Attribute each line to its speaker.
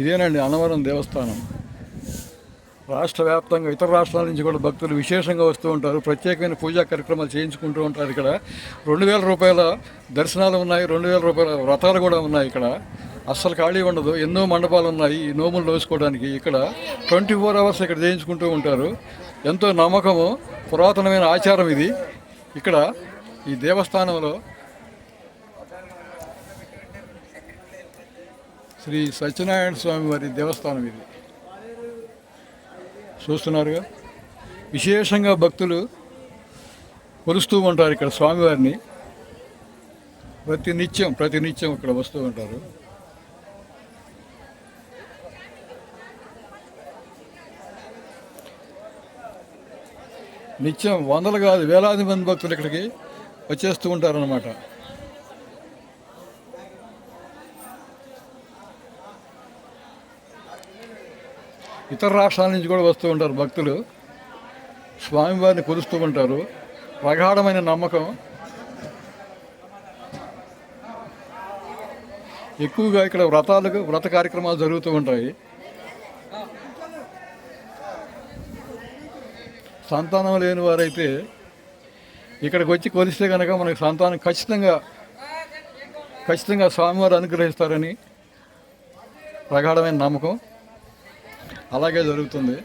Speaker 1: ఇదేనండి అన్నవరం దేవస్థానం. రాష్ట్ర వ్యాప్తంగా ఇతర రాష్ట్రాల నుంచి కూడా భక్తులు విశేషంగా వస్తూ ఉంటారు. ప్రత్యేకమైన పూజా కార్యక్రమాలు చేయించుకుంటూ ఉంటారు ఇక్కడ. రెండు వేల రూపాయల దర్శనాలు ఉన్నాయి. రెండు వేల రూపాయల వ్రతాలు కూడా ఉన్నాయి ఇక్కడ. అస్సలు ఖాళీ ఉండదు. ఎన్నో మండపాలు ఉన్నాయి ఈ నోములు నోసుకోవడానికి ఇక్కడ ట్వంటీ ఫోర్ అవర్స్ ఇక్కడ చేయించుకుంటూ ఉంటారు. ఎంతో నమ్మకము పురాతనమైన ఆచారం ఇది. ఇక్కడ ఈ దేవస్థానంలో శ్రీ సత్యనారాయణ స్వామి వారి దేవస్థానం ఇది. చూస్తున్నారుగా? విశేషంగా భక్తులు కొలుస్తూ ఉంటారు ఇక్కడ స్వామివారిని. ప్రతి నిత్యం ప్రతి నిత్యం ఇక్కడ వస్తూ ఉంటారు. నిత్యం వందలు కాదు వేలాది మంది భక్తులు ఇక్కడికి వచ్చేస్తూ ఉంటారన్నమాట. ఇతర రాష్ట్రాల నుంచి కూడా వస్తూ ఉంటారు భక్తులు. స్వామివారిని కొలుస్తూ ఉంటారు. ప్రగాఢమైన నమ్మకం. ఎక్కువగా ఇక్కడ వ్రతాలకు వ్రత కార్యక్రమాలు జరుగుతూ ఉంటాయి. సంతానం లేని వారైతే ఇక్కడికి వచ్చి కొలిస్తే కనుక మనకు సంతానం ఖచ్చితంగా ఖచ్చితంగా స్వామివారు అనుగ్రహిస్తారని ప్రగాఢమైన నమ్మకం. అలాగే జరుగుతుంది.